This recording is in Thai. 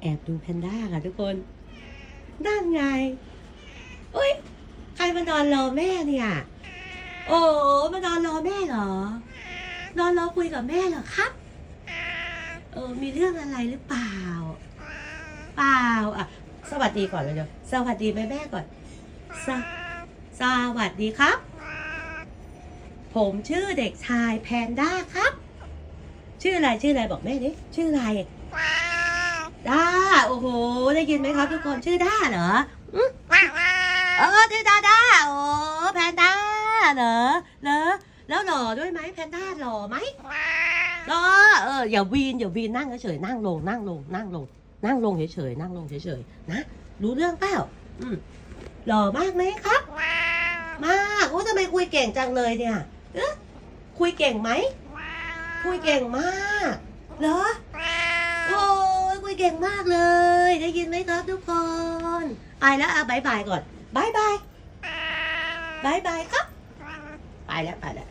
แอบดูแพนด้าค่ะทุกคนนั่นไงอุ้ยใครมานอนรอแม่เนี่ย โอ้มานอนรอแม่เหรอ นอนรอคุยกับแม่เหรอครับเออมีเรื่องอะไรหรือเปล่า เปล่าอะ สวัสดีก่อนเลยเดี๋ยวสวัสดีแม่แม่ก่อนสสวัสดีครับ ผมชื่อเด็กชายแพนด้าครับ ชื่ออะไรชื่ออะไรบอกแม่ดิชื่ออะไร ได้ยินไหมครับทุกคนชื่อด้าเหรออืมเออชื่อด้าด้าโอ้แพนด้าเหรอเหรอแล้วหล่อด้วยไหมแพนด้าหล่อไหมหล่อเอออย่าวีนอย่าวีนนั่งเฉยๆนั่งลงนั่งลงนั่งลง นั่งลงเฉยๆนั่งลงเฉยๆนะรู้เรื่องเปล่าอืมหล่อมากไหมครับ มากโอ้ทำไมคุยเก่งจังเลยเนี่ยเอ๊ะคุยเก่งไหมคุยเก่งมากเหรอโอ้ยคุย เก่งมากเลย ได้ยินไหมครับทุกคนไปแล้วอะบายบายก่อนบายบายบายบายครับ ไปแล้วไปแล้ว